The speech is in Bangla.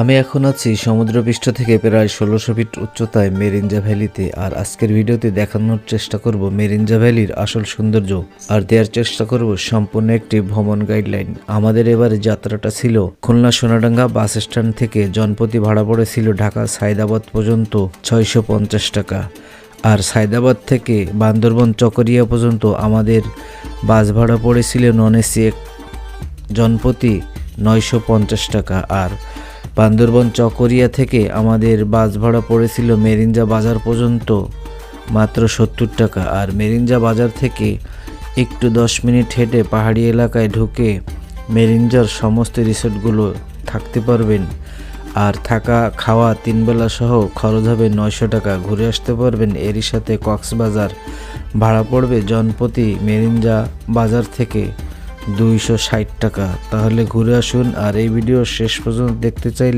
আমি এখন আছি সমুদ্রপৃষ্ঠ থেকে প্রায় ষোলোশো ফিট উচ্চতায় মেরিঞ্জা ভ্যালিতে, আর আজকের ভিডিওতে দেখানোর চেষ্টা করব মেরিঞ্জা ভ্যালির আসল সৌন্দর্য, আর দেওয়ার চেষ্টা করব সম্পূর্ণ একটি ভ্রমণ গাইডলাইন। আমাদের এবারে যাত্রাটা ছিল খুলনা সোনাডাঙ্গা বাস স্ট্যান্ড থেকে জনপতি ভাড়া পড়েছিল ঢাকা সায়দাবাদ পর্যন্ত ছয়শো পঞ্চাশ টাকা, আর সায়দাবাদ থেকে বান্দরবন চকরিয়া পর্যন্ত আমাদের বাস ভাড়া পড়েছিল নন এসি জনপ্রতি নয়শো টাকা, আর বান্দরবন চকরিয়া থেকে আমাদের বাস ভাড়া পড়েছিল মেরিঞ্জা বাজার পর্যন্ত মাত্র সত্তর টাকা। আর মেরিঞ্জা বাজার থেকে একটু দশ মিনিট হেঁটে পাহাড়ি এলাকায় ঢুকে মেরিঞ্জার সমস্ত রিসোর্টগুলো থাকতে পারবেন। আর থাকা, খাওয়া তিন বেলা সহ খরচ হবে নয়শো টাকা। ঘুরে আসতে পারবেন, এরই সাথে কক্সবাজার ভাড়া পড়বে জনপ্রতি মেরিঞ্জা বাজার থেকে। দুইশো ষাট টাকা। তাহলে ঘুরে আসুন আর এই ভিডিও শেষ পর্যন্ত দেখতে চাইলে